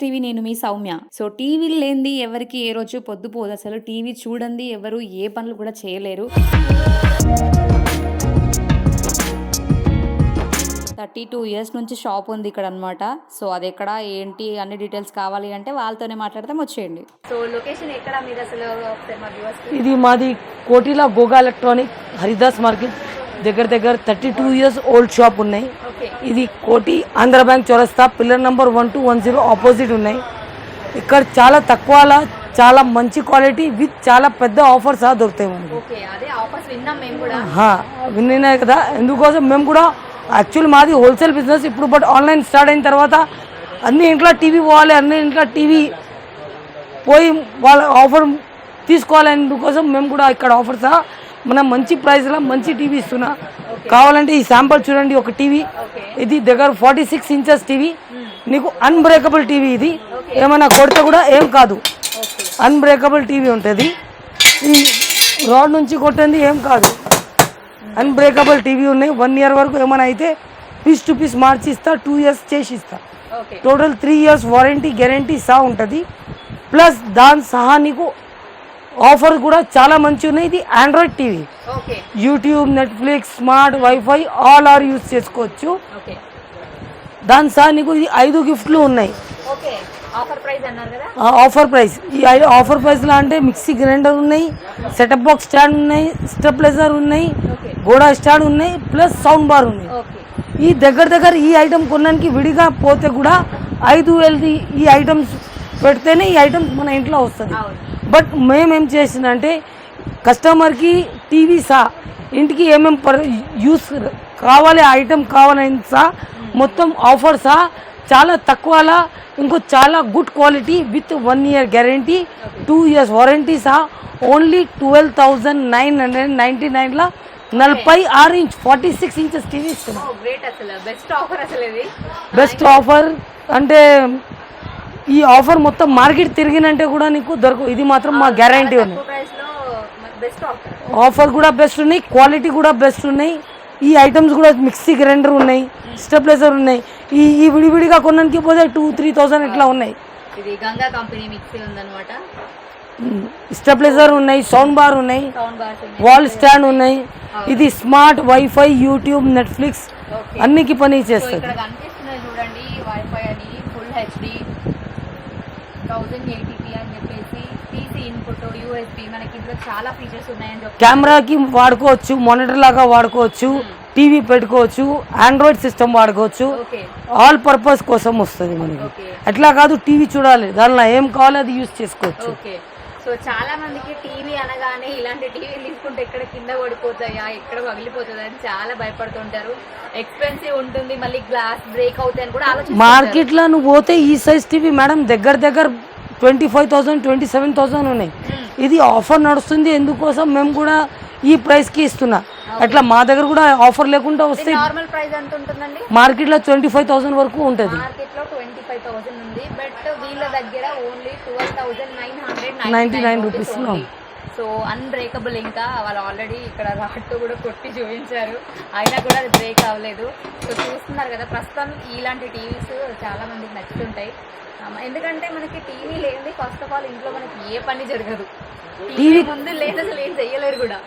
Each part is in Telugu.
టీవీ నేను మీ సౌమ్య. సో టీవీ లేనిది ఎవరికి ఏ రోజు పొద్దుపోదు అసలు టీవీ చూడండి ఎవరు ఏ పనులు కూడా చేయలేరు. థర్టీ టూ ఇయర్స్ నుంచి షాప్ ఉంది ఇక్కడ అనమాట సో అది ఎక్కడ ఏంటి అన్ని డీటెయిల్స్ కావాలి అంటే వాళ్ళతోనే మాట్లాడతాం వచ్చేయండి. సో లొకేషన్ ఎక్కడ మీరు అసలు? ఒకసారి మా viewers కి- ఇది మాది కోటిలా గోగా ఎలక్ట్రానిక్ హరిదాస్ మార్కెట్. దగ్గర దగ్గర thirty two years old shop ఉన్నాయి. ఇది కోటి ఆంధ్ర బ్యాంక్ చౌరస్తా. Pillar number one two one zero opposite ఉన్నాయి. ఇక్కడ చాలా తక్కువలా చాలా మంచి క్వాలిటీ విత్ చాలా పెద్ద ఆఫర్స్ దొరుకుతాయి మనకి. విన్నాయి కదా. ఎందుకోసం మేము కూడా యాక్చువల్ మాది హోల్సేల్ బిజినెస్ ఇప్పుడు బట్ ఆన్లైన్ స్టార్ట్ అయిన తర్వాత అన్ని ఇంట్లో టీవీ పోవాలి అన్ని ఇంట్లో టీవీ పోయి వాళ్ళ ఆఫర్ తీసుకోవాలి. అందుకోసం మేము కూడా ఇక్కడ ఆఫర్స్ మనం మంచి ప్రైస్లో మంచి టీవీ ఇస్తున్నా. కావాలంటే ఈ శాంపుల్ చూడండి ఒక టీవీ. ఇది దగ్గర ఫార్టీ సిక్స్ ఇంచెస్ టీవీ. నీకు అన్బ్రేకబుల్ టీవీ ఇది. ఏమైనా కొడితే కూడా ఏం కాదు. అన్బ్రేకబుల్ టీవీ ఉంటుంది. ఈ రాడ్ నుంచి కొట్టింది ఏం కాదు. అన్బ్రేకబుల్ టీవీ ఉన్నాయి. వన్ ఇయర్ వరకు ఏమైనా అయితే పీస్ టు పీస్ మార్చి ఇస్తా టూ ఇయర్స్ చేసి ఇస్తా total three years warranty guarantee సహా ఉంటుంది. ప్లస్ దాని సహా నీకు ఆఫర్ కూడా చాలా మంచి ఉన్నాయి ఇది Android TV. YouTube Netflix smart WiFi all are use చేసుకోవచ్చు. దాని సహా నీకు ఇది ఐదు గిఫ్ట్లు ఉన్నాయి. ఆఫర్ ప్రైస్ ఈ ఆఫర్ ప్రైస్లో అంటే మిక్సీ గ్రైండర్ ఉన్నాయి సెటప్ బాక్స్ స్టాండ్ ఉన్నాయి స్టెప్లైజర్ ఉన్నాయి గోడా స్టాండ్ ఉన్నాయి ప్లస్ సౌండ్ బార్ ఉన్నాయి. ఈ దగ్గర దగ్గర ఈ ఐటమ్ కొనడానికి విడిగా పోతే కూడా ఐదు వేలది ఈ ఐటమ్స్ పెడితేనే ఈ ఐటమ్స్ మన ఇంట్లో వస్తుంది. బట్ మేమేం చేసిందంటే కస్టమర్కి టీవీ సా ఇంటికి ఏమేం యూస్ కావాలి ఐటమ్ కావాలని సా మొత్తం ఆఫర్ సా చాలా తక్కువలా ఇంకో చాలా good quality with one year guarantee two years warranty saw only twelve thousand nine hundred ninety నైన్లో నలభై ఆరు inch forty six inches TV ఇస్తున్నాం. బెస్ట్ ఆఫర్ అంటే ఈ ఆఫర్ మొత్తం మార్కెట్ తిరిగినంటే కూడా నీకు దొరకవు ఇది మాత్రం మా గ్యారంటీ ఉంది. ఆఫర్. కూడా బెస్ట్ ఉన్నాయి క్వాలిటీ కూడా బెస్ట్ ఉన్నాయి ఈ ఐటమ్స్ కూడా మిక్సీ గ్రైండర్ ఉన్నాయి స్టెప్లైజర్ ఉన్నాయి. ఈ ఈ విడివిడిగా కొనడానికి పోతే టూ త్రీ థౌజండ్ ఇట్లా ఉన్నాయి? ఇది గంగా కంపెనీ మిక్సీ ఉందన్నమాట. స్టెప్లైజర్ ఉన్నాయి సౌండ్ బార్ ఉన్నాయి వాల్ స్టాండ్ ఉన్నాయి. ఇది స్మార్ట్ వైఫై యూట్యూబ్ నెట్ఫ్లిక్స్ అన్నికి పని చేస్తుంది. చూడండి వైఫై అని ఫుల్ హెచ్డి థౌజండ్ ఎయిటీపీ అని చెప్పేసి పీసీ ఇన్పుట్ యూఎస్బి మనకి ఇందులో చాలా ఫీచర్స్ ఉన్నాయని చెప్పి కెమెరాకి వాడుకోవచ్చు మానిటర్ లాగా వాడుకోవచ్చు టీవీ పెట్టుకోవచ్చు ఆండ్రాయిడ్ సిస్టమ్ వాడుకోవచ్చు. ఆల్ పర్పస్ కోసం వస్తుంది మనకి. అట్లా కాదు టీవీ చూడాలి. దానిలో ఏం కావాలో అది యూజ్ చేసుకోవచ్చు. సో చాలా మందికి టీవీ అనగానే ఇలాంటి టీవీలు తీసుకుంటే ఎక్కడ కింద పడిపోతాయా ఎక్కడ పగిలిపోతుందా అని చాలా భయపడుతుంటారు. ఎక్స్పెన్సివ్ ఉంటుంది మళ్ళీ గ్లాస్ బ్రేక్ అవుతాయని కూడా ఆలోచన మార్కెట్లో నువ్వు పోతే ఈ సైజ్ టీవీ మేడం దగ్గర దగ్గర twenty five thousand twenty seven thousand ఉన్నాయి ఇది ఆఫర్ నడుస్తుంది ఎందుకోసం మేము కూడా ఈ ప్రైస్కి ఇస్తున్నా. అట్లా మా దగ్గర కూడా ఆఫర్ లేకుండా వస్తే నార్మల్ ప్రైస్ ఎంత ఉంటుందండి? మార్కెట్లో ట్వంటీ ఫైవ్ థౌసండ్ వరకు ఉంటుంది. మార్కెట్లో ట్వంటీ ఫైవ్ థౌసండ్ ఉంది బట్ వీళ్ళ దగ్గర only twelve thousand nine hundred 99 rupees లో. సో అన్బ్రేకబుల్ ఇంకా వాళ్ళు ఆల్రెడీ ఇక్కడ రాట్టు కూడా కొట్టి చూపించారు. అయినా కూడా అది బ్రేక్ అవ్వలేదు. సో చూస్తున్నారు కదా ప్రస్తుతం ఇలాంటి టీవీస్ చాలా మందికి నచ్చుతుంటాయి. ఎందుకంటే మనకి టీవీ లేనిది ఫస్ట్ ఆఫ్ ఆల్ ఇంట్లో మనకి ఏ పని జరగదు. టీవీ ముందు లేదు అసలు ఏం చెయ్యలేరు కూడా.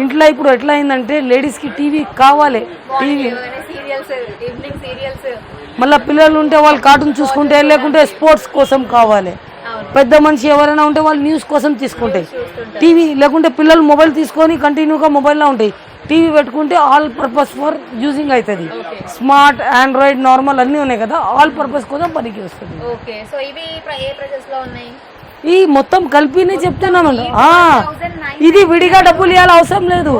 ఇంట్లో ఇప్పుడు ఎట్లా అయిందంటే లేడీస్కి టీవీ కావాలి. టీవీ. సీరియల్స్ ఈవినింగ్ సీరియల్స్ మళ్ళీ పిల్లలు ఉంటే వాళ్ళు కార్టూన్ చూసుకుంటే లేకుంటే స్పోర్ట్స్ కోసం కావాలి. పెద్ద మనిషి ఎవరైనా ఉంటే వాళ్ళు న్యూస్ కోసం తీసుకుంటాయి. టీవీ లేకుంటే పిల్లలు మొబైల్ తీసుకొని కంటిన్యూగా మొబైల్లో ఉంటాయి. టీవీ పెట్టుకుంటే ఆల్ పర్పస్ ఫర్ యూజింగ్ అవుతుంది స్మార్ట్ ఆండ్రాయిడ్ నార్మల్ అన్నీ ఉన్నాయి కదా ఆల్ పర్పస్ కోసం పనికి వస్తుంది. ఈ మొత్తం కలిపినే చెప్తున్నాను. ఇది విడిగా డబ్బులు ఇవ్వాలి అవసరం లేదు.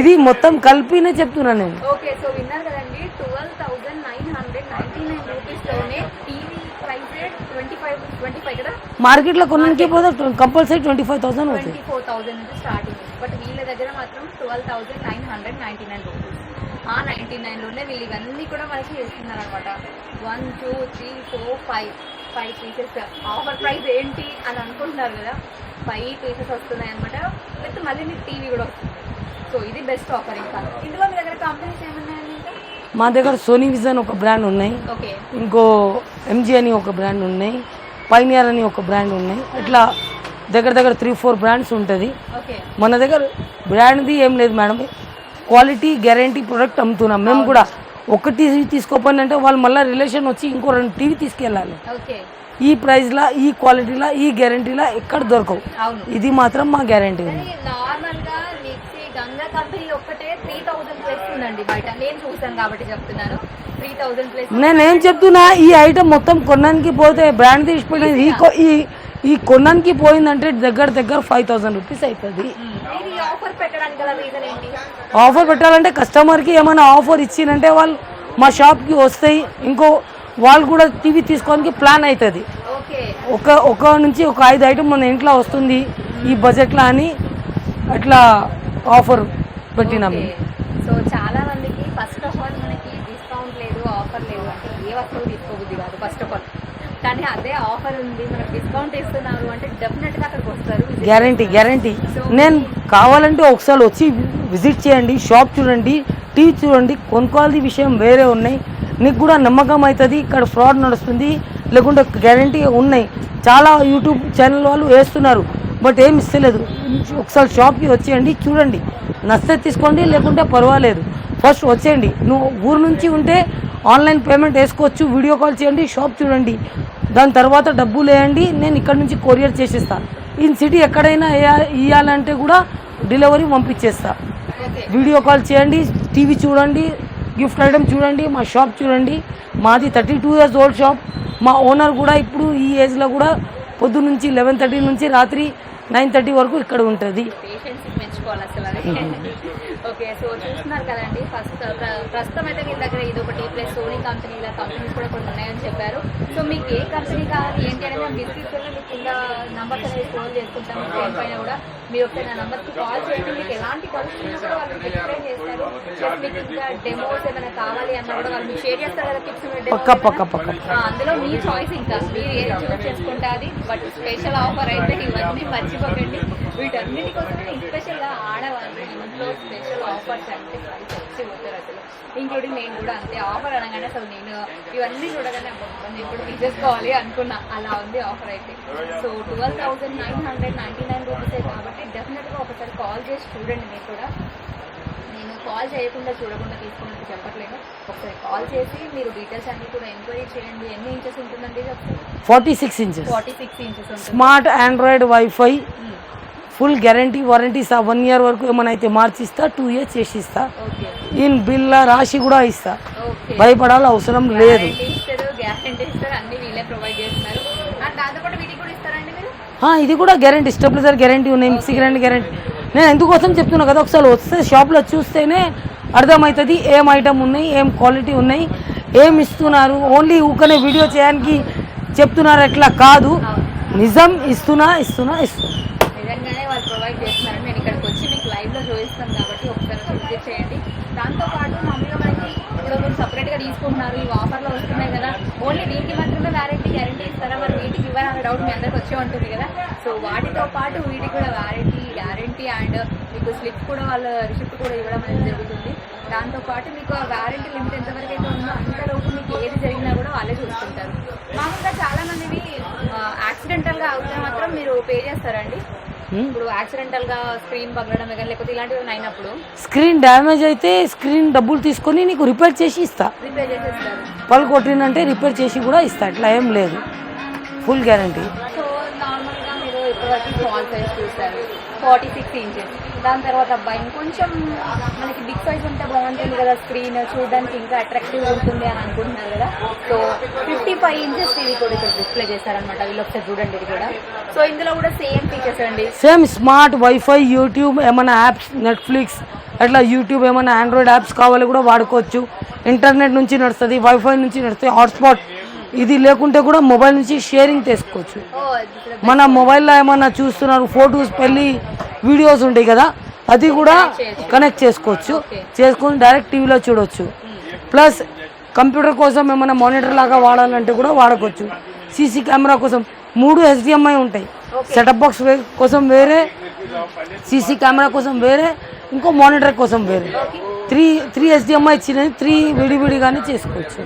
ఇది మొత్తం కలిపినే చెప్తున్నాను నేను ఓకే సో విన్నారు కదండి twelve thousand nine hundred ninety nine రూపీస్లోనే TV price rate twenty five twenty five కదా మార్కెట్లో కొనడానికి పోతే కంపల్సరీ ట్వంటీ ఫైవ్ థౌసండ్ అవుతుంది ఫోర్ థౌసండ్ నుంచి స్టార్టింగ్ బట్ వీళ్ళ దగ్గర మాత్రం twelve thousand nine hundred ninety nine rupees ఆ నైన్టీ నైన్లోనే వీళ్ళు ఇవన్నీ కూడా మనకి చేస్తున్నారు అనమాట one two three four five five pieces offer price ఏంటి అని అనుకుంటున్నారు కదా? ఫైవ్ పీసెస్ వస్తున్నాయి అనమాట విత్ మళ్ళీ మీకు టీవీ కూడా వస్తుంది. సో ఇది బెస్ట్ ఆఫర్ ఇంకా. ఇందులో మీ దగ్గర కంపెనీస్ ఏమన్నాయండి? మా దగ్గర సోనీ విజన్ ఒక బ్రాండ్ ఉన్నాయి. ఓకే ఇంకో ఎంజీ అని ఒక బ్రాండ్ ఉన్నాయి. పైనియర్ అని ఒక బ్రాండ్ ఉన్నాయి. ఇట్లా దగ్గర దగ్గర త్రీ ఫోర్ బ్రాండ్స్ ఉంటుంది. మన దగ్గర బ్రాండ్ది ఏం లేదు మేడం. క్వాలిటీ గ్యారంటీ ప్రొడక్ట్ అమ్ముతున్నాం. మేము కూడా ఒక టీవీ తీసుకోపోయిన అంటే వాళ్ళు మళ్ళీ రిలేషన్ వచ్చి ఇంకో రెండు టీవీ తీసుకెళ్ళాలి. ఈ ప్రైస్లా ఈ క్వాలిటీలా ఈ గ్యారంటీలా ఎక్కడ దొరకవు. ఇది మాత్రం మా గ్యారంటీ ఉంది కానీ నార్మల్గా మిక్సీ గంగా కంపెనీ ఒక్కటే త్రీ థౌసండ్ ప్లస్ ఉందండి బయట. నేను చూసాను కాబట్టి చెప్తున్నాను. త్రీ థౌసండ్ ప్లస్ నేనేం చెప్తున్నా ఈ ఐటమ్ మొత్తం కొనడానికి పోతే బ్రాండ్ తీసిపోయింది ఈ ఈ కొనడానికి పోయిందంటే దగ్గర దగ్గర ఫైవ్ థౌసండ్ రూపీస్ అవుతుంది ఆఫర్ పెట్టాలంటే కస్టమర్కి ఏమైనా ఆఫర్ ఇచ్చిందంటే వాళ్ళు మా షాప్కి వస్తాయి. ఇంకో వాళ్ళు కూడా టీవీ తీసుకోవడానికి ప్లాన్ అవుతుంది ఒక ఒక నుంచి ఒక ఐదు ఐటమ్ మన ఇంట్లో వస్తుంది. ఈ బడ్జెట్లో అని అట్లా ఆఫర్ పెట్టినాం ఓకే. సో చాలా మందికి ఫస్ట్ ఆఫ్ ఆల్ మనకి డిస్కౌంట్ లేదు ఆఫర్ లేదు అంటే ఏ వస్తువు తీసుకోబుద్ది కాదు ఫస్ట్ ఆఫ్ ఆల్ కానీ అదే ఆఫర్ ఉంది మనకు డిస్కౌంట్ ఇస్తున్నారు అంటే డెఫినెట్గా అక్కడికి వస్తారు. గ్యారంటీ గ్యారంటీ నేను కావాలంటే ఒకసారి వచ్చి విజిట్ చేయండి షాప్ చూడండి టీవీ చూడండి కొనుక్కోవాలి విషయం వేరే ఉన్నాయి. నీకు కూడా నమ్మకం అవుతుంది ఇక్కడ ఫ్రాడ్ నడుస్తుంది లేకుంటే గ్యారంటీ ఉన్నాయి. చాలా యూట్యూబ్ ఛానల్ వాళ్ళు వేస్తున్నారు బట్ ఏం ఇస్తలేదు. ఒకసారి షాప్కి వచ్చేయండి చూడండి. నచ్చితే తీసుకోండి లేకుంటే పర్వాలేదు. ఫస్ట్ వచ్చేయండి. నువ్వు ఊరు నుంచి ఉంటే ఆన్లైన్ పేమెంట్ వేసుకోవచ్చు వీడియో కాల్ చేయండి షాప్ చూడండి. దాని తర్వాత డబ్బులు వేయండి నేను ఇక్కడ నుంచి కొరియర్ చేసేస్తాను ఇన్ సిటీ ఎక్కడైనా ఇవ్వాలంటే కూడా డెలివరీ పంపించేస్తా. వీడియో కాల్ చేయండి టీవీ చూడండి గిఫ్ట్ ఐటమ్ చూడండి మా షాప్ చూడండి. మాది thirty two years old shop. మా ఓనర్ కూడా ఇప్పుడు ఈ ఏజ్లో కూడా పొద్దు నుంచి లెవెన్ థర్టీ నుంచి రాత్రి నైన్ థర్టీ వరకు ఇక్కడ ఉంటుంది. పేషెన్స్ మెచ్చుకోవాలి అసలు అది. ఓకే సో చూస్తున్నారు కదండి. ఫస్ట్ ప్ర- ప్రస్తుతం అయితే మీ దగ్గర ఇది ఒకటి ప్లస్ సోనీ కంపెనీల కంపెనీస్ కూడా కొన్ని ఉన్నాయని చెప్పారు. సో మీకు ఏ కంపెనీ కావాలి ఏంటి అనేది మేము డిస్క్రిప్షన్లో మీకు కింద నంబర్స్ అనేది ఫోన్ చేసుకుంటాము. ఫోన్ పైన కూడా మీరు ఒకసారి నా నంబర్కి కాల్ చేయండి మీకు ఎలాంటి ఉన్నా కూడా వాళ్ళు ఎక్స్ప్లెయిన్ చేస్తారు. ప్లస్ మీకు ఇంకా డెమోస్ ఏమైనా కావాలి అన్నా కూడా వాళ్ళు మీకు షేర్ చేస్తారు కదా టిప్స్ అందులో మీ చాయిస్ ఇంకా. మీరు ఏది చూస్ చేసుకుంటే అది. బట్ స్పెషల్ ఆఫర్ అయితే ఇవన్నీ మర్చిపోకండి. వీటన్నిటి కోసం స్పెషల్గా ఆడవాళ్ళు ఇంట్లో స్పెషల్ ఆఫర్స్ అంటే వాళ్ళు చచ్చి పోతారు అసలు. ఇంక్లూడింగ్ నేను కూడా అంతే. ఆఫర్ అనగానే అసలు నేను ఇవన్నీ చూడగానే నేను ఇప్పుడు తీసేసుకోవాలి అనుకున్నా. అలా ఉంది ఆఫర్ అయితే. So twelve thousand nine hundred ninety nine రూపీసే కాబట్టి డెఫినెట్గా ఒకసారి కాల్ చేసి చూడండి మీరు కూడా. నేను కాల్ చేయకుండా చూడకుండా తీసుకున్నట్టు చెప్పట్లేదు. ఒకసారి కాల్ చేసి మీరు డీటెయిల్స్ అన్ని కూడా ఎంక్వైరీ చేయండి. ఎన్ని ఇంచెస్ ఉంటుందండి forty six inches forty six inches smart android wifi. Full guarantee warranty ఇస్తా. వన్ ఇయర్ వరకు ఏమైనా అయితే మార్చిస్తా టూ ఇయర్స్ చేసి ఇస్తా ఈయన బిల్ల రాసి కూడా ఇస్తా. భయపడాలి అవసరం లేదు. ఇది కూడా గ్యారంటీ స్టెబిలైజర్ గ్యారంటీ ఉన్నాయి మిక్సీ గ్యారంటీ గ్యారంటీ నేను ఎందుకోసం చెప్తున్నా కదా ఒకసారి వస్తే షాప్లో చూస్తేనే అర్థమవుతుంది ఏం ఐటమ్ ఉన్నాయి ఏం క్వాలిటీ ఉన్నాయి ఏం ఇస్తున్నారు. ఓన్లీ ఊకనే వీడియో చేయడానికి చెప్తున్నారు అట్లా కాదు. నిజం ఇస్తున్నా ఇస్తున్నా ఇస్తున్నా. ప్రొవైడ్ చేస్తున్నారు నేను ఇక్కడికి వచ్చి మీకు లైవ్లో చూపిస్తాం చూపిస్తాను కాబట్టి ఒకసారి వచ్చి విజిట్ చేయండి. దాంతో పాటు మామూలుగా మనకి ఇప్పుడు మీరు సపరేట్గా తీసుకుంటున్నారు ఈ ఆఫర్లో వస్తున్నాయి కదా. ఓన్లీ దీనికి మాత్రమే వ్యారంటీ గ్యారంటీ ఇస్తారా? మరి వీటికి ఇవ్వాలన్న డౌట్ మీ అందరికి వచ్చే ఉంటుంది కదా. సో వాటితో పాటు వీటికి కూడా వ్యారంటీ గ్యారంటీ అండ్ మీకు స్లిప్ కూడా వాళ్ళ రిసిప్ట్ కూడా ఇవ్వడం అనేది జరుగుతుంది. దాంతోపాటు మీకు ఆ వ్యారంటీ లిమిట్ ఎంతవరకు అయితే ఉందో అంతలోపు మీకు ఏది జరిగినా కూడా వాళ్ళే చూసుకుంటారు. మామూలుగా చాలా యాక్సిడెంటల్గా అవుతే మాత్రం మీరు పే చేస్తారండి. ఇప్పుడు యాక్సిడెంటల్గా స్క్రీన్ పగలడం కానీ లేకపోతే ఇలాంటివి అయినప్పుడు? స్క్రీన్ డ్యామేజ్ అయితే స్క్రీన్ డబ్బులు తీసుకొని నీకు రిపేర్ చేసి ఇస్తా. రిపేర్ చేసేస్తారు పలు కొట్టినంటే రిపేర్ చేసి కూడా ఇస్తా. ఇట్లా ఏం లేదు. ఫుల్ గ్యారంటీ గా స్మాల్ సైజ్ చూస్తారు ఫార్టీ సిక్స్ ఇంచెస్ దాని తర్వాత అబ్బాయి ఇంకొంచెం మనకి బిగ్ సైజ్ ఉంటే బాగుంటుంది కదా స్క్రీన్ చూడడానికి ఇంకా అట్రాక్టివ్ ఉంటుంది అని అనుకుంటున్నారు కదా. So fifty five inches TV కూడా ఇక్కడ డిస్ప్లే చేశారనమాట వీళ్ళు ఒకసారి చూడండి ఇది కూడా. సో ఇందులో కూడా సేమ్ ఫీచర్స్ అండి. సేమ్ స్మార్ట్ వైఫై యూట్యూబ్ ఏమైనా యాప్స్ నెట్ఫ్లిక్స్ అట్లా యూట్యూబ్ ఏమైనా ఆండ్రాయిడ్ యాప్స్ కావాలి కూడా వాడుకోవచ్చు. ఇంటర్నెట్ నుంచి నడుస్తుంది వైఫై నుంచి నడుస్తుంది హాట్స్పాట్ ఇది లేకుంటే కూడా మొబైల్ నుంచి షేరింగ్ చేసుకోవచ్చు. మన మొబైల్లో ఏమన్నా చూస్తున్నారు ఫొటోస్ పెళ్ళి వీడియోస్ ఉంటాయి కదా అది కూడా కనెక్ట్ చేసుకోవచ్చు. చేసుకొని డైరెక్ట్ టీవీలో చూడొచ్చు. ప్లస్ కంప్యూటర్ కోసం ఏమైనా మానిటర్ లాగా వాడాలంటే కూడా వాడుకోవచ్చు సీసీ కెమెరా కోసం మూడు హెచ్డిఎంఐ ఉంటాయి. సెటప్ బాక్స్ కోసం వేరే సీసీ కెమెరా కోసం వేరే ఇంకో మానిటర్ కోసం వేరే. త్రీ త్రీ హెచ్డిఎంఐ ఇచ్చినది త్రీ విడివిడిగానే చేసుకోవచ్చు.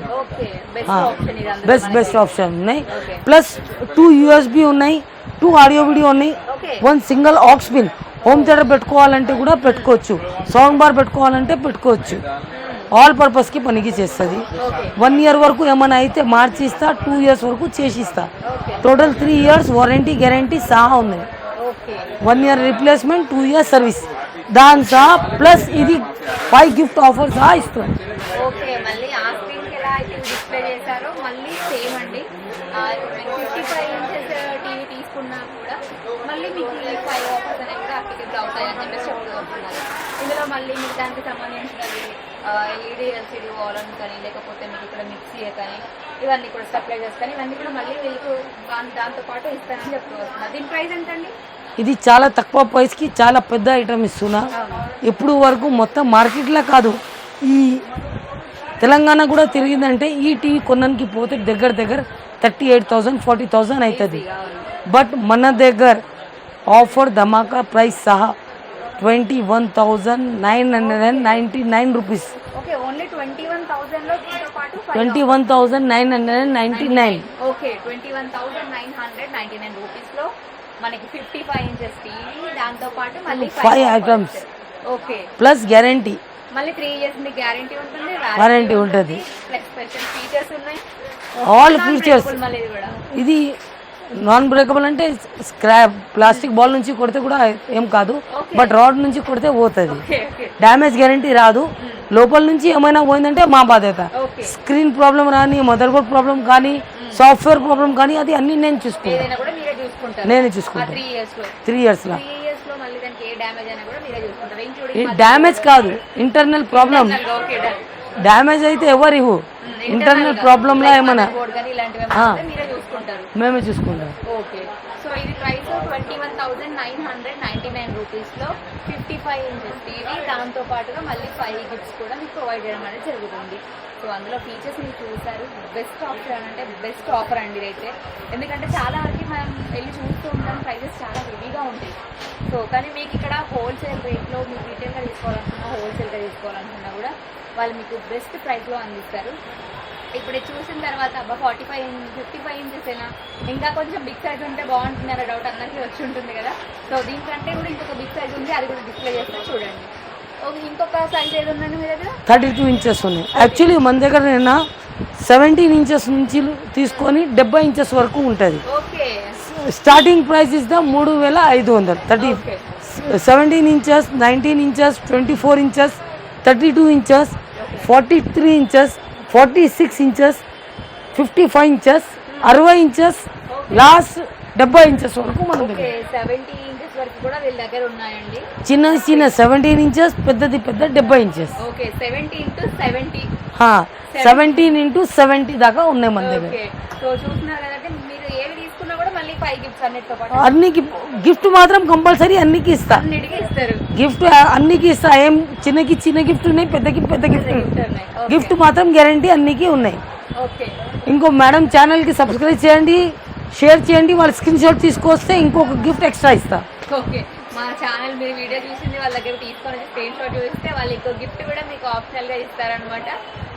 బెస్ట్ బెస్ట్ ఆప్షన్ ఉన్నాయి. ప్లస్ టూ యూఎస్బి ఉన్నాయి టూ ఆడియో వీడియో ఉన్నాయి one single aux pin home theatre పెట్టుకోవాలంటే కూడా పెట్టుకోవచ్చు. సౌండ్ బార్ పెట్టుకోవాలంటే పెట్టుకోవచ్చు. ఆల్ పర్పస్కి పనికి చేస్తుంది. వన్ ఇయర్ వరకు ఏమైనా అయితే మార్చి ఇస్తా టూ ఇయర్స్ వరకు చేసి ఇస్తా total three years warranty guarantee సహా ఉంది one year replacement two years service దాని సహా ప్లస్ ఇది ఫైవ్ గిఫ్ట్ ఆఫర్ సహా ఇస్తాం ఓకే మళ్ళీ ఆ స్క్రీన్కి ఎలా అయితే డిస్ప్లే చేశారో మళ్ళీ సేమ్ అండి. ఫిఫ్టీ ఫైవ్ ఇంచెస్ టీవీ తీసుకున్నా కూడా మళ్ళీ మీకు ఈ ఫైవ్ ఆఫర్స్ అనేవి కూడా అప్లికేబుల్ అవుతాయి అని చెప్పేసి చెప్తూ వస్తున్నారు. ఇందులో మళ్ళీ మీకు దానికి సంబంధించినవి ఎల్ఈడి ఎల్సీడీ వాలన్ కానీ లేకపోతే మీకు ఇక్కడ మిక్సీ కానీ ఇవన్నీ కూడా సప్లై చేస్తాను. ఇవన్నీ కూడా మళ్ళీ మీకు దాని దాంతో పాటు ఇస్తానని చెప్తూ వస్తున్నారు. దీని ప్రైస్ ఎంతండి? ఇది చాలా తక్కువ ప్రైస్కి చాలా పెద్ద ఐటమ్ ఇస్తున్నా. ఇప్పుడు వరకు మొత్తం మార్కెట్లో కాదు. ఈ తెలంగాణ కూడా తిరిగిందంటే ఈ టీవీ కొనడానికి పోతే దగ్గర దగ్గర thirty eight thousand forty thousand అవుతుంది బట్ మన దగ్గర ఆఫర్ ధమాకా ప్రైస్ సహా twenty one thousand nine hundred and ninety nine rupees twenty one thousand nine hundred and ninety nine మనకి ఫిఫ్టీ ఫైవ్ ఇంచెస్ టీవీ దాంతో పాటు మళ్ళీ Five items. Okay plus guarantee మళ్ళీ త్రీ ఇయర్స్ మీకు గ్యారంటీ ఉంటుంది Warranty ఉంటుంది. ప్లస్ స్పెషల్ ఫీచర్స్ ఉన్నాయి. ఆల్ ఫీచర్స్ ఇది నాన్ బ్రేకబుల్ అంటే స్క్రాప్ ప్లాస్టిక్ బాల్ నుంచి కొడితే కూడా ఏం కాదు. బట్ రాడ్ నుంచి కొడితే పోతుంది. డ్యామేజ్ గ్యారంటీ రాదు. లోపల నుంచి ఏమైనా పోయిందంటే మా బాధ్యత. స్క్రీన్ ప్రాబ్లం రాని మదర్ బోర్డ్ ప్రాబ్లం కానీ సాఫ్ట్వేర్ ప్రాబ్లం కానీ అది అన్ని నేను చూసుకుంటాను చూసుకుంటారు? నేనే ఆ చూసుకుంటాను త్రీ ఇయర్స్లో. త్రీ ఇయర్స్ ఏ డ్యామేజ్ కాదు. ఇంటర్నల్ ప్రాబ్లం డ్యామేజ్ అయితే ఎవరు ఇవ్వు? ఇంటర్నల్ ప్రాబ్లంలో ఏమైనా బోర్డ్ కానీ ఇలాంటివి ఏమైనా ఉంటే మీరే చూసుకుంటారు. మేమే చూసుకుంటాం. ఇది price twenty one thousand nine hundred ninety nine రూపీస్లో ఫిఫ్టీ ఫైవ్ ఇంచెస్ టీవీ దాంతో పాటుగా మళ్ళీ ఫైవ్ గిఫ్ట్స్ కూడా మీకు ప్రొవైడ్ చేయడం అనేది జరుగుతుంది. సో అందులో ఫీచర్స్ మీరు చూసారు బెస్ట్ ఆప్షన్ అంటే బెస్ట్ ఆఫర్ అండి ఇదైతే. ఎందుకంటే చాలా వరకు మనం వెళ్ళి చూస్తూ ఉంటాం ప్రైజెస్ చాలా హెవీగా ఉంటాయి. సో కానీ మీకు ఇక్కడ హోల్సేల్ రేట్లో మీరు రీటైల్గా తీసుకోవాలనుకున్నా హోల్సేల్గా తీసుకోవాలనుకున్నా కూడా వాళ్ళు మీకు బెస్ట్ ప్రైస్లో అందిస్తారు. ఇప్పుడు చూసిన తర్వాత అబ్బా forty five fifty five inches అయినా ఇంకా కొంచెం బిగ్ సైజ్ ఉంటే బాగుంటుంది అనే డౌట్ అందరికీ వచ్చి ఉంటుంది కదా. సో దీనికంటే కూడా ఇంకొక బిగ్ సైజ్ ఉంది అది కూడా డిస్ప్లే చేస్తే చూడండి. ఓకే ఇంకొక సైజ్ ఏది ఉందండి మీ దగ్గర? థర్టీ టూ ఇంచెస్ ఉన్నాయి యాక్చువల్లీ మన దగ్గర నేను సెవెంటీన్ ఇంచెస్ నుంచి తీసుకొని డెబ్బై ఇంచెస్ వరకు ఉంటుంది. స్టార్టింగ్ ప్రైస్ ఇస్ ద మూడు వేల ఐదు వందలు. Thirty seventeen inches nineteen inches twenty four inches thirty two inches forty three inches forty six inches fifty five inches అరవై ఇంచెస్ లాస్ట్ డెబ్బై ఇంచెస్ వరకు మన దగ్గర చిన్న చిన్న సెవెంటీన్ ఇంచెస్ పెద్దది పెద్ద డెబ్బై ఇంచెస్ సెవెంటీన్ ఇంటూ సెవెంటీ దాకా ఉన్నాయి మన దగ్గర. అన్నికి గిఫ్ట్ మాత్రం కంపల్సరీ అన్నికి ఇస్తా. గిఫ్ట్ అన్నికి ఇస్తా. ఏం చిన్నకి చిన్న గిఫ్ట్ ఉన్నాయి పెద్దకి పెద్ద గిఫ్ట్ గిఫ్ట్ మాత్రం గ్యారంటీ అన్నికి ఉన్నాయి. ఇంకో మేడం ఛానల్కి సబ్స్క్రైబ్ చేయండి షేర్ చేయండి వాళ్ళ స్క్రీన్ షాట్ తీసుకొస్తే ఇంకొక గిఫ్ట్ ఎక్స్ట్రా ఇస్తా. ఓకే మా ఛానల్ మీరు వీడియో చూసింది వాళ్ళ దగ్గర తీసుకొని స్క్రీన్ షాట్ చూపిస్తే వాళ్ళు ఇంకో గిఫ్ట్ కూడా మీకు ఆప్షనల్గా ఇస్తారనమాట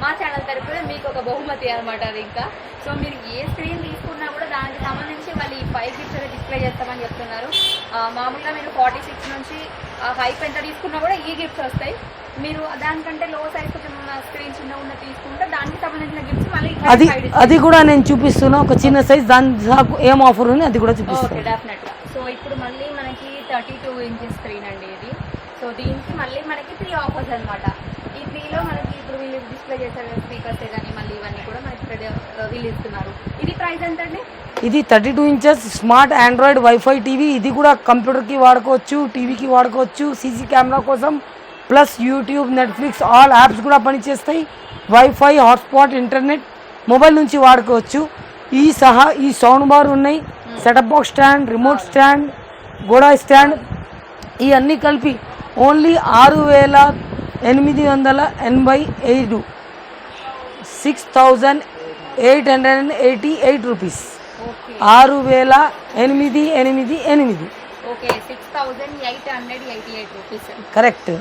మా ఛానల్ తరపున మీకు ఒక బహుమతి అనమాట అది ఇంకా. సో మీరు ఏ స్క్రీన్ తీసుకున్నా కూడా దానికి సంబంధించి వాళ్ళు ఈ ఫైవ్ గిఫ్ట్స్ డిస్ప్లే చేస్తామని చెప్తున్నారు. మామూలుగా మీరు ఫార్టీ సిక్స్ నుంచి హైప్ ఎంత తీసుకున్నా కూడా ఈ గిఫ్ట్స్ వస్తాయి. మీరు దానికంటే లో సైజ్ కొంచెం స్క్రీన్ చిన్న ఉన్న తీసుకుంటే దానికి సంబంధించిన గిఫ్ట్స్ మళ్ళీ అది అది కూడా నేను చూపిస్తున్నా. ఒక చిన్న సైజ్ దాని ఏం ఆఫర్ ఉంది అది కూడా ఓకే చూపిస్తాను డెఫినెట్గా సో ఇప్పుడు మళ్ళీ మనకి థర్టీ టూ ఇంచెస్ స్క్రీన్ అండి ఇది. సో దీనికి మళ్ళీ మనకి త్రీ ఆఫర్స్ అన్నమాట. ఈ త్రీలో మనకి ఇప్పుడు వీళ్ళు డిస్ప్లే చేసే స్పీకర్స్ కానీ మళ్ళీ ఇవన్నీ కూడా మనకి వీళ్ళు ఇస్తున్నారు. ఇది ప్రైస్ ఎంత అండి? ఇది thirty two inches smart android wifi TV ఇది కూడా కంప్యూటర్కి వాడుకోవచ్చు టీవీకి వాడుకోవచ్చు సీసీ కెమెరా కోసం. Plus YouTube Netflix all apps కూడా పనిచేస్తాయి. వైఫై హాట్స్పాట్ ఇంటర్నెట్ మొబైల్ నుంచి వాడుకోవచ్చు. ఈ సహా ఈ సౌండ్ బార్ ఉన్నాయి. Setup box stand remote stand గోడా స్టాండ్. ఈ అన్నీ కలిపి ఓన్లీ ఆరు వేల ఎనిమిది వందల ఎనభై ఐదు six thousand eight hundred and eighty eight rupees. ఆరు వేల ఎనిమిది ఎనిమిది ఎనిమిది. Correct.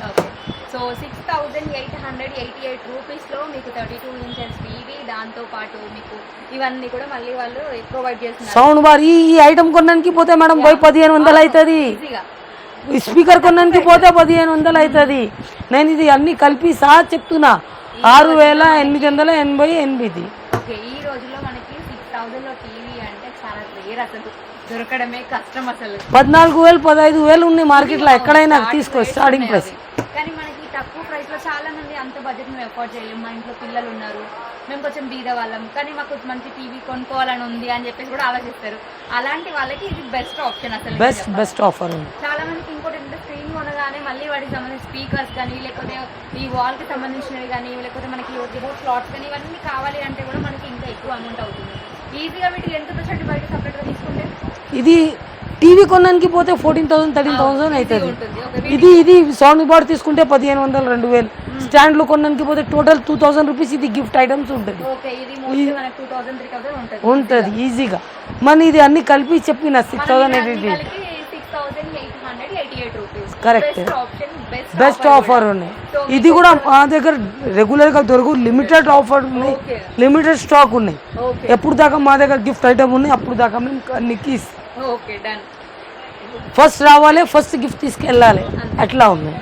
So six thousand eight hundred eighty eight రూపీస్లో మీకు థర్టీ టూ ఇంచెస్ టీవీ దాంతో పాటు మీకు ఇవన్నీ కూడా మళ్ళీ వాళ్ళు ప్రొవైడ్ చేస్తున్నారు. సౌండ్ బార్ ఈ ఐటమ్ కొనడానికి పోతే మేడం పోయి పదిహేను వందలు అవుతుంది స్పీకర్ కొనడానికి పోతే పదిహేను వందలు అవుతుంది నేను ఇది అన్ని కలిపి సహా చెప్తున్నా. ఆరు వేల ఎనిమిది వందల ఎనభై ఎనిమిది. ఓకే ఈ రోజుల్లో మనకి సిక్స్ థౌజండ్లో టీవీ అంటే చాలా రేర్ అసలు. దొరకడమే కష్టం అసలు. పద్నాలుగు వేలు పదహైదు వేలు ఉన్నాయి మార్కెట్లో ఎక్కడైనా తీసుకో స్టార్టింగ్ ప్రైస్ తక్కువ ప్రైస్లో చాలా మంది అంత బడ్జెట్ మేము ఎఫోర్డ్ చేయలేము మా ఇంట్లో పిల్లలు ఉన్నారు. మేము కొంచెం బీద వాళ్ళం. కానీ మాకు మంచి టీవీ కొనుక్కోవాలని ఉంది అని చెప్పేసి కూడా ఆలోచిస్తారు. అలాంటి వాళ్ళకి ఇది బెస్ట్ ఆప్షన్ అసలు బెస్ట్ బెస్ట్ ఆఫర్ చాలా మందికి ఇంకోటి ఏంటంటే స్క్రీన్ కొనగానే మళ్ళీ వాటికి సంబంధించిన స్పీకర్స్ కానీ లేకపోతే ఈ వాల్కి సంబంధించినవి కానీ లేకపోతే మనకి రిమోట్ స్లాట్స్ కానీ ఇవన్నీ కావాలి అంటే కూడా మనకి ఇంకా ఎక్కువ అమౌంట్ అవుతుంది. ఈజీగా వీటికి ఎంత వచ్చండి బయట సపరేట్గా తీసుకుంటే? ఇది టీవీ కొనడానికి పోతే ఫోర్టీన్ థౌసండ్ థర్టీన్ థౌసండ్ అవుతుంది. ఇది ఇది సౌండ్ బార్ తీసుకుంటే పదిహేను వందలు రెండు వేలు. స్టాండ్లో కొనడానికి పోతే టోటల్ టూ థౌసండ్ రూపీస్ ఇది గిఫ్ట్ ఐటమ్స్ ఉంటుంది. ఉంటుంది. ఈజీగా మన ఇది అన్ని కలిపి చెప్పిన six thousand eighty Correct. Best offer ఉన్నాయి. ఇది కూడా మా దగ్గర రెగ్యులర్గా దొరకు లిమిటెడ్ ఆఫర్ ఉన్నాయి. లిమిటెడ్ స్టాక్ ఉన్నాయి. ఎప్పుడు దాకా మా దగ్గర గిఫ్ట్ ఐటమ్ ఉన్నాయి అప్పుడు దాకా మేము అన్నికి ఓకే డన్. ఫస్ట్ రావాలి ఫస్ట్ గిఫ్ట్ తీసుకెళ్ళాలి. అట్లా ఉన్నాయి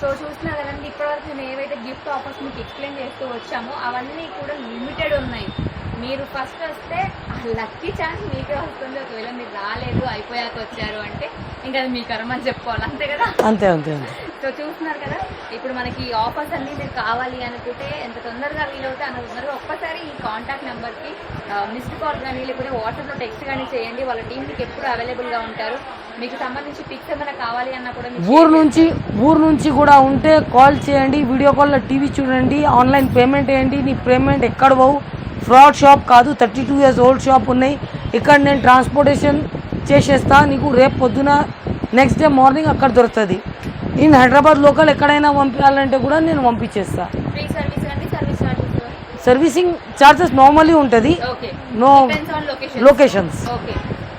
సో చూస్తున్నా కదండి ఇప్పటివరకు మేము ఏవైతే గిఫ్ట్ ఆఫర్స్ మీకు ఎక్స్ప్లెయిన్ చేస్తూ వచ్చామో అవన్నీ కూడా లిమిటెడ్ ఉన్నాయి. మీరు ఫస్ట్ వస్తే లక్కీ ఛాన్స్ మీకే వస్తుంది. ఒకవేళ మీరు రాలేదు అయిపోయాక వచ్చారు అంటే ఇంకా అది మీ కర్మ అని చెప్పుకోవాలి. అంతే కదా? అంతే అంతే సో చూస్తున్నారు కదా ఇప్పుడు మనకి ఆఫర్స్ అన్ని మీరు కావాలి అనుకుంటే ఎంత తొందరగా వీలవుతే అంత తొందరగా ఒక్కసారి ఈ కాంటాక్ట్ నెంబర్కి మిస్డ్ కాల్ కానీ లేకపోతే వాట్సాప్లో టెక్స్ట్ కానీ చేయండి. వాళ్ళ టీం మీకు ఎప్పుడు అవైలబుల్గా ఉంటారు. మీకు సంబంధించి పిక్స్ ఏమైనా కావాలి అన్నా కూడా ఊరు నుంచి ఊరు నుంచి కూడా ఉంటే కాల్ చేయండి. వీడియో కాల్లో టీవీ చూడండి. ఆన్లైన్ పేమెంట్ వేయండి నీ పేమెంట్ ఎక్కడ పోవు? ఫ్రాడ్ షాప్ కాదు thirty two years old shop ఉన్నాయి. ఇక్కడ నేను ట్రాన్స్పోర్టేషన్ చేసేస్తా నీకు రేపు పొద్దున నెక్స్ట్ డే మార్నింగ్ అక్కడ దొరుకుతుంది. ఇన్ హైదరాబాద్ లోకల్ ఎక్కడైనా పంపించాలంటే కూడా నేను పంపించేస్తా. ఫ్రీ సర్వీస్ అండి service charges servicing charges normally ఉంటుంది. Okay no locations okay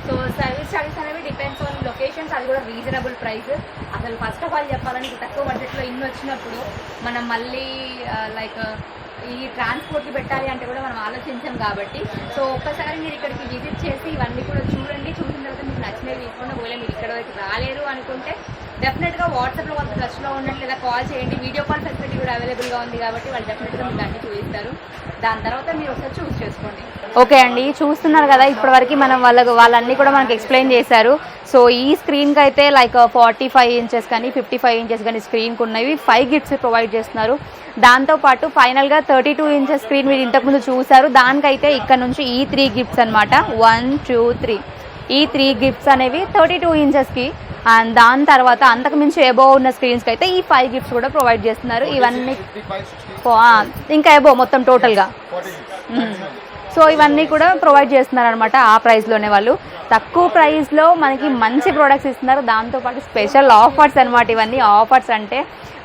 so service charges అనేవి డిపెండ్స్ ఆన్ లొకేషన్స్ అది కూడా రీజనబుల్ ప్రైస్ అసలు ఫస్ట్ ఆఫ్ ఆల్ చెప్పాలంటే తక్కువ బడ్జెట్లో ఇన్ని వచ్చినప్పుడు మనం మళ్ళీ లైక్ ఈ ట్రాన్స్పోర్ట్కి పెట్టాలి అంటే కూడా మనం ఆలోచించాం కాబట్టి. సో ఒక్కసారి మీరు ఇక్కడికి విజిట్ చేసి ఇవన్నీ కూడా చూడండి. చూసిన తర్వాత మీకు నచ్చినవి తీసుకుని ఒకవేళ మీరు ఇక్కడ వరకు రాలేరు అనుకుంటే డెఫినెట్గా వాట్సాప్లో వాళ్ళ టచ్లో ఉండండి లేదా కాల్ చేయండి. వీడియో కాల్ ఫెసిలిటీ కూడా అవైలబుల్గా ఉంది కాబట్టి వాళ్ళు డెఫినెట్గా మీకు అన్ని చూపిస్తారు. దాని తర్వాత మీరు ఒకసారి చూస్ చేసుకోండి. ఓకే అండి చూస్తున్నారు కదా ఇప్పటి వరకు మనం వాళ్ళకు వాళ్ళన్నీ కూడా మనకి ఎక్స్ప్లెయిన్ చేశారు. సో ఈ స్క్రీన్కి అయితే లైక్ ఫార్టీ ఫైవ్ ఇంచెస్ కానీ ఫిఫ్టీ ఫైవ్ ఇంచెస్ కానీ స్క్రీన్కి ఉన్నవి ఫైవ్ గిఫ్ట్స్ ప్రొవైడ్ చేస్తున్నారు. దాంతోపాటు ఫైనల్గా థర్టీ టూ ఇంచెస్ స్క్రీన్ మీరు ఇంతకుముందు చూసారు దానికైతే ఇక్కడ నుంచి ఈ త్రీ గిఫ్ట్స్ అనమాట వన్ టూ త్రీ ఈ త్రీ గిఫ్ట్స్ అనేవి థర్టీ టూ ఇంచెస్కి అండ్ దాని తర్వాత అంతకు మించి ఎబో ఉన్న స్క్రీన్స్కి అయితే ఈ ఫైవ్ గిఫ్ట్స్ కూడా ప్రొవైడ్ చేస్తున్నారు. ఇవన్నీ ఇంకా ఎబో మొత్తం టోటల్గా సో ఇవన్నీ కూడా ప్రొవైడ్ చేస్తున్నారు అనమాట ఆ ప్రైస్లోనే వాళ్ళు. తక్కువ ప్రైస్లో మనకి మంచి ప్రోడక్ట్స్ ఇస్తున్నారు. దాంతోపాటు స్పెషల్ ఆఫర్స్ అనమాట ఇవన్నీ. ఆఫర్స్ అంటే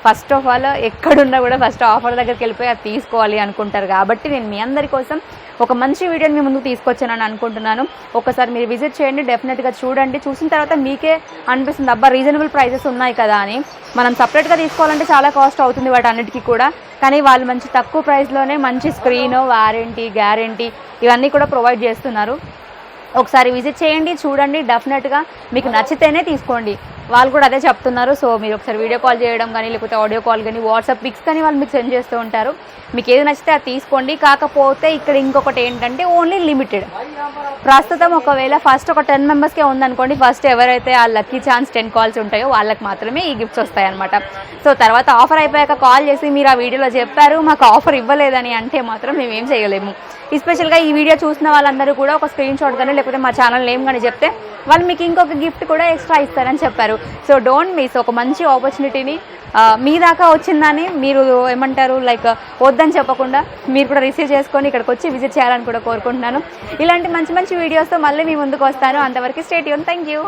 ఫస్ట్ ఆఫ్ ఆల్ ఎక్కడున్నా కూడా ఫస్ట్ ఆఫర్ దగ్గరికి వెళ్ళిపోయి అది తీసుకోవాలి అనుకుంటారు. కాబట్టి నేను మీ అందరి కోసం ఒక మంచి వీడియోని మీ ముందుకు తీసుకొచ్చానని అనుకుంటున్నాను. ఒకసారి మీరు విజిట్ చేయండి. డెఫినెట్గా చూడండి. చూసిన తర్వాత మీకే అనిపిస్తుంది అబ్బా రీజనబుల్ ప్రైజెస్ ఉన్నాయి కదా అని. మనం సపరేట్గా తీసుకోవాలంటే చాలా కాస్ట్ అవుతుంది వాటి అన్నిటికీ కూడా. కానీ వాళ్ళు మంచి తక్కువ ప్రైస్లోనే మంచి స్క్రీను వారంటీ గ్యారంటీ ఇవన్నీ కూడా ప్రొవైడ్ చేస్తున్నారు. ఒకసారి విజిట్ చేయండి చూడండి డెఫినెట్గా మీకు నచ్చితేనే తీసుకోండి. వాళ్ళు కూడా అదే చెప్తున్నారు సో మీరు ఒకసారి వీడియో కాల్ చేయడం కానీ లేకపోతే ఆడియో కాల్ కానీ వాట్సాప్ పిక్స్ కానీ వాళ్ళు మీకు సెండ్ చేస్తూ ఉంటారు. మీకు ఏది నచ్చితే అది తీసుకోండి. కాకపోతే ఇక్కడ ఇంకొకటి ఏంటంటే ఓన్లీ లిమిటెడ్ ప్రస్తుతం ఒకవేళ ఫస్ట్ ఒక టెన్ మెంబర్స్కే ఉందనుకోండి ఫస్ట్ ఎవరైతే ఆ లక్కీ ఛాన్స్ టెన్ కాల్స్ ఉంటాయో వాళ్ళకి మాత్రమే ఈ గిఫ్ట్స్ వస్తాయి అనమాట సో తర్వాత ఆఫర్ అయిపోయాక కాల్ చేసి మీరు ఆ వీడియోలో చెప్పారు మాకు ఆఫర్ ఇవ్వలేదని అంటే మాత్రం మేము ఏం చేయలేము. ఎస్పెషల్గా ఈ వీడియో చూసిన వాళ్ళందరూ కూడా ఒక స్క్రీన్ షాట్ కానీ లేకపోతే మా ఛానల్ నేమ్ కానీ చెప్తే వాళ్ళు మీకు ఇంకొక గిఫ్ట్ కూడా ఎక్స్ట్రా ఇస్తారని చెప్పారు. సో డోంట్ మిస్ ఒక మంచి ఆపర్చునిటీని మీ దాకా వచ్చిందని మీరు ఏమంటారు లైక్ వద్దని చెప్పకుండా మీరు కూడా రిసీవ్ చేసుకొని ఇక్కడికి వచ్చి విజిట్ చేయాలని కూడా కోరుకుంటున్నాను. ఇలాంటి మంచి మంచి వీడియోస్తో మళ్ళీ మీ ముందుకు వస్తాను అంతవరకు స్టేట్ యూన్ థ్యాంక్ యూ